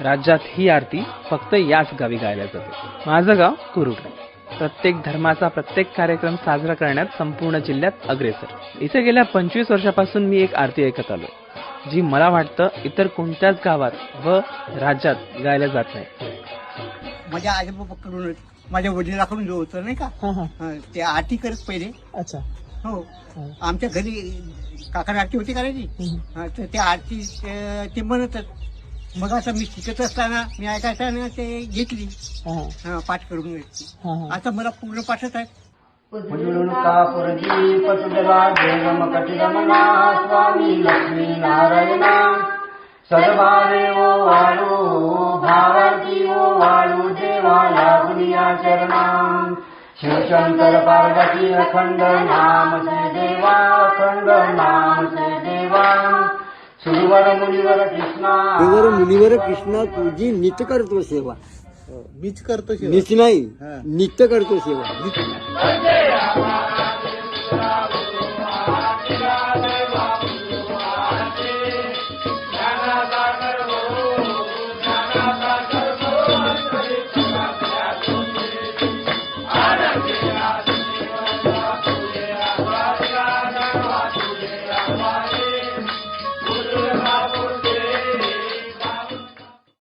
राज्यात ही आरती फक्त याच गावी गायला जाते. माझं गाव कुरुड प्रत्येक धर्माचा प्रत्येक कार्यक्रम साजरा करण्यात संपूर्ण जिल्ह्यात अग्रेसर. इथे गेल्या पंचवीस वर्षापासून मी एक आरती ऐकत आलोय जी मला वाटतं इतर कोणत्याच गावात व राज्यात गायला जात नाही. माझ्या आजोबाकडून माझ्या वडिलाकडून जो होतं नाही का? हं, ते आरती करत पहिले. अच्छा. हो. आमच्या घरी काका आरती होती करायची तर ते आरती अं, ते म्हणतच. मग आता मी शिकत असताना मी ऐकायचं ते घेतली. हं, पाठ करून घेतली. आता मला पूर्ण पाठच आहे. स्वामी लक्ष्मी नारायण ओ वाळू भावार्थी ओ वाळू देवाला गुनिया चरणा. शिवशंकर पार्वती अखंड नाम से देवा अखंड नाम से देवा मुनिवर मुनिवर कृष्ण तुझी नित्य करतो सेवा. मीच करतो निच नाही नित्य करतो सेवा.